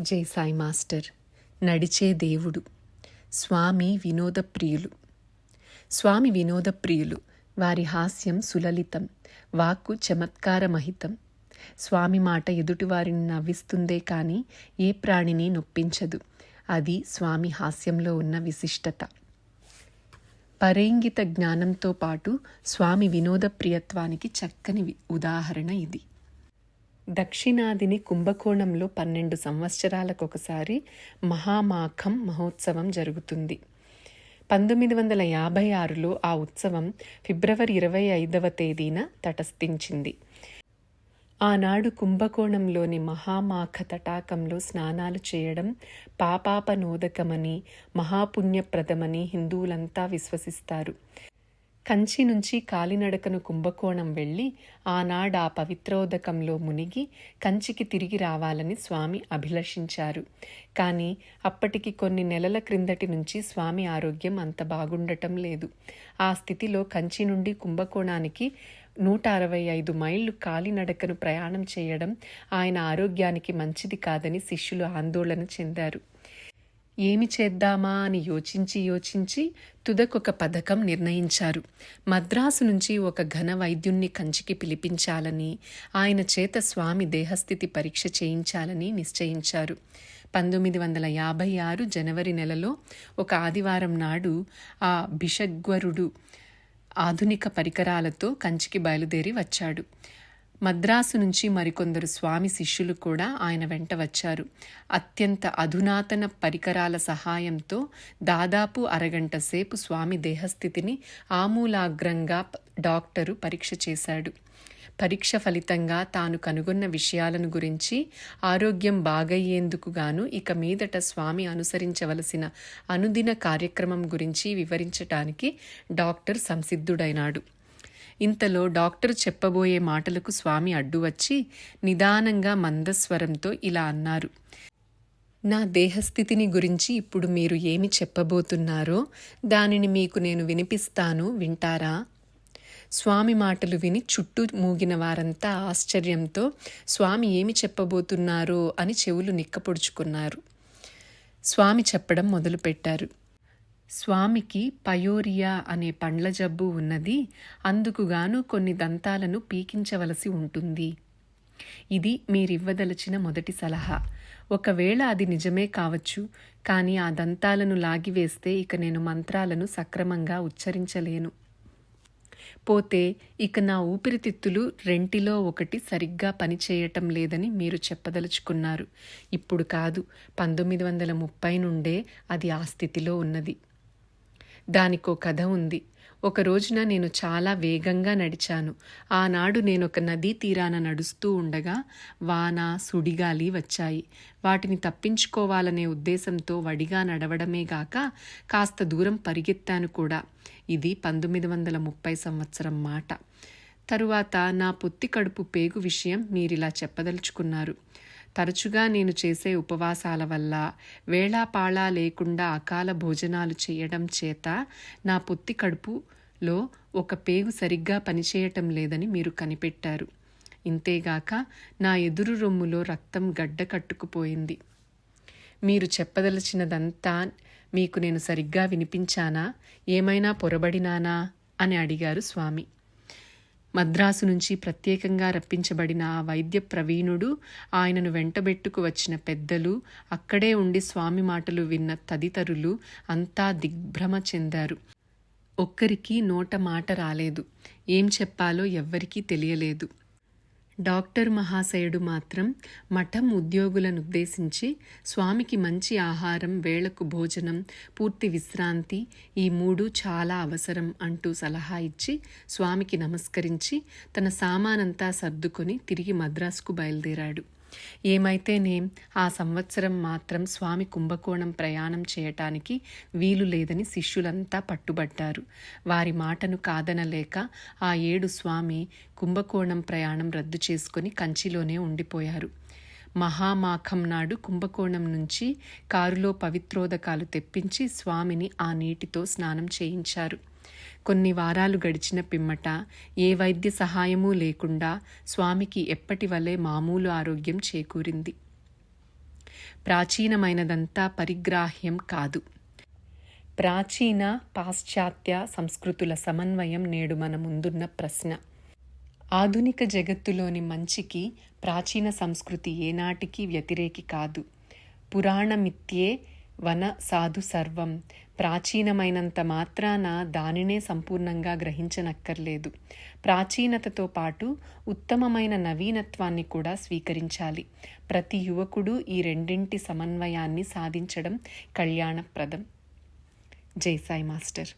జై సాయి మాస్టర్. నడిచే దేవుడు. స్వామి వినోద ప్రియులు. స్వామి వినోద ప్రియులు వారి హాస్యం సులలితం వాక్కు చమత్కారమహితం స్వామి మాట ఎదుటివారిని నవ్విస్తుందే కానీ ఏ ప్రాణిని నొప్పించదు. అది స్వామి హాస్యంలో ఉన్న విశిష్టత. పరేంగిత జ్ఞానంతో పాటు స్వామి వినోద ప్రియత్వానికి చక్కని ఉదాహరణ ఇది. దక్షిణాదిని కుంభకోణంలో పన్నెండు సంవత్సరాలకొకసారి మహామాఖం మహోత్సవం జరుగుతుంది. పంతొమ్మిది వందల యాభై ఆరులో ఆ ఉత్సవం ఫిబ్రవరి ఇరవై ఐదవ తేదీన తటస్థించింది. ఆనాడు కుంభకోణంలోని మహామాఖ తటాకంలో స్నానాలు చేయడం పాపాపనోదకమని మహాపుణ్యప్రదమని హిందువులంతా విశ్వసిస్తారు. కంచి నుంచి కాలినడకను కుంభకోణం వెళ్ళి ఆనాడ ఆ పవిత్రోదకంలో మునిగి కంచికి తిరిగి రావాలని స్వామి అభిలషించారు. కానీ అప్పటికి కొన్ని నెలల క్రిందటి నుంచి స్వామి ఆరోగ్యం అంత బాగుండటం లేదు. ఆ స్థితిలో కంచి నుండి కుంభకోణానికి నూట అరవై ఐదు మైళ్ళు కాలినడకను ప్రయాణం చేయడం ఆయన ఆరోగ్యానికి మంచిది కాదని శిష్యులు ఆందోళన చెందారు. ఏమి చేద్దామా అని యోచించి యోచించి తుదకొక పథకం నిర్ణయించారు. మద్రాసు నుంచి ఒక ఘన వైద్యుణ్ణి కంచికి పిలిపించాలని ఆయన చేత స్వామి దేహస్థితి పరీక్ష చేయించాలని నిశ్చయించారు. పంతొమ్మిది వందల యాభై ఆరు జనవరి నెలలో ఒక ఆదివారం నాడు ఆ భిషగ్వరుడు ఆధునిక పరికరాలతో కంచికి బయలుదేరి వచ్చాడు. మద్రాసు నుంచి మరికొందరు స్వామి శిష్యులు కూడా ఆయన వెంట వచ్చారు. అత్యంత అధునాతన పరికరాల సహాయంతో దాదాపు అరగంట సేపు స్వామి దేహస్థితిని ఆమూలాగ్రంగా డాక్టరు పరీక్ష చేశాడు. పరీక్ష ఫలితంగా తాను కనుగొన్న విషయాలను గురించి ఆరోగ్యం బాగయ్యేందుకు గాను ఇక మీదట స్వామి అనుసరించవలసిన అనుదిన కార్యక్రమం గురించి వివరించటానికి డాక్టర్ సంసిద్ధుడైనాడు. ఇంతలో డాక్టర్ చెప్పబోయే మాటలకు స్వామి అడ్డు వచ్చి నిదానంగా మందస్వరంతో ఇలా అన్నారు. నా దేహస్థితిని గురించి ఇప్పుడు మీరు ఏమి చెప్పబోతున్నారో దానిని మీకు నేను వినిపిస్తాను వింటారా? స్వామి మాటలు విని చుట్టూ మూగిన వారంతా ఆశ్చర్యంతో స్వామి ఏమి చెప్పబోతున్నారో అని చెవులు నిక్కపొడుచుకున్నారు. స్వామి చెప్పడం మొదలుపెట్టారు. స్వామికి పయోరియా అనే పండ్ల జబ్బు ఉన్నది అందుకుగాను కొన్ని దంతాలను పీకించవలసి ఉంటుంది. ఇది మీరివ్వదలచిన మొదటి సలహా. ఒకవేళ అది నిజమే కావచ్చు కానీ ఆ దంతాలను లాగివేస్తే ఇక నేను మంత్రాలను సక్రమంగా ఉచ్చరించలేను. పోతే ఇక నా ఊపిరితిత్తులు రెంటిలో ఒకటి సరిగ్గా పనిచేయటం లేదని మీరు చెప్పదలుచుకున్నారు. ఇప్పుడు కాదు పంతొమ్మిది వందల ముప్పై నుండే అది ఆ స్థితిలో ఉన్నది. దానికో కథ ఉంది. ఒక రోజున నేను చాలా వేగంగా నడిచాను. ఆనాడు నేను ఒక నదీ తీరాన నడుస్తూ ఉండగా వాన సుడిగాలి వచ్చాయి. వాటిని తప్పించుకోవాలనే ఉద్దేశంతో వడిగా నడవడమే గాక కాస్త దూరం పరిగెత్తాను కూడా. ఇది పంతొమ్మిది వందల ముప్పై సంవత్సరం మాట. తరువాత నా పొత్తి కడుపు పేగు విషయం మీరిలా చెప్పదలుచుకున్నారు. తరచుగా నేను చేసే ఉపవాసాల వల్ల వేళాపాళా లేకుండా అకాల భోజనాలు చేయడం చేత నా పొత్తి కడుపులో ఒక పేగు సరిగ్గా పనిచేయటం లేదని మీరు కనిపెట్టారు. ఇంతేగాక నా ఎదురు రొమ్ములో రక్తం గడ్డ కట్టుకుపోయింది. మీరు చెప్పదలచినదంతా మీకు నేను సరిగ్గా వినిపించానా? ఏమైనా పొరబడినానా? అని అడిగారు స్వామి. మద్రాసు నుంచి ప్రత్యేకంగా రప్పించబడిన ఆ వైద్య ప్రవీణుడు ఆయనను వెంటబెట్టుకు వచ్చిన పెద్దలు అక్కడే ఉండి స్వామి మాటలు విన్న తదితరులు అంతా దిగ్భ్రమ చెందారు. ఒక్కరికి నోట మాట రాలేదు. ఏం చెప్పాలో ఎవ్వరికీ తెలియలేదు. డాక్టర్ మహాశయుడు మాత్రం మఠం ఉద్యోగులను ఉద్దేశించి స్వామికి మంచి ఆహారం వేళకు భోజనం పూర్తి విశ్రాంతి ఈ మూడు చాలా అవసరం అంటూ సలహా ఇచ్చి స్వామికి నమస్కరించి తన సామానంతా సర్దుకొని తిరిగి మద్రాసుకు బయలుదేరాడు. ఏమైతేనేం ఆ సంవత్సరం మాత్రం స్వామి కుంభకోణం ప్రయాణం చేయటానికి వీలు లేదని శిష్యులంతా పట్టుబట్టారు వారి మాటను కాదనలేక ఆ ఏడు స్వామి కుంభకోణం ప్రయాణం రద్దు చేసుకుని కంచిలోనే ఉండిపోయారు. మహామాఖం నాడు కుంభకోణం నుంచి కారులో పవిత్రోదకాలు తెప్పించి స్వామిని ఆ నీటితో స్నానం చేయించారు. కొన్ని వారాలు గడిచిన పిమ్మట ఏ వైద్య సహాయమూ లేకుండా స్వామికి ఎప్పటి వలె మామూలు ఆరోగ్యం చేకూరింది. ప్రాచీనమైనదంతా పరిగ్రాహ్యం కాదు. ప్రాచీన పాశ్చాత్య సంస్కృతుల సమన్వయం నేడు మన ముందున్న ప్రశ్న. ఆధునిక జగత్తులోని మంచికి ప్రాచీన సంస్కృతి ఏనాటికి వ్యతిరేకి కాదు. పురాణమిత్యే వన సాధు సర్వం. ప్రాచీనమైనంత మాత్రాన దానినే సంపూర్ణంగా గ్రహించనక్కర్లేదు. ప్రాచీనతతో పాటు ఉత్తమమైన నవీనత్వాన్ని కూడా స్వీకరించాలి. ప్రతి యువకుడు ఈ రెండింటి సమన్వయాన్ని సాధించడం కళ్యాణప్రదం. జై సాయి మాస్టర్.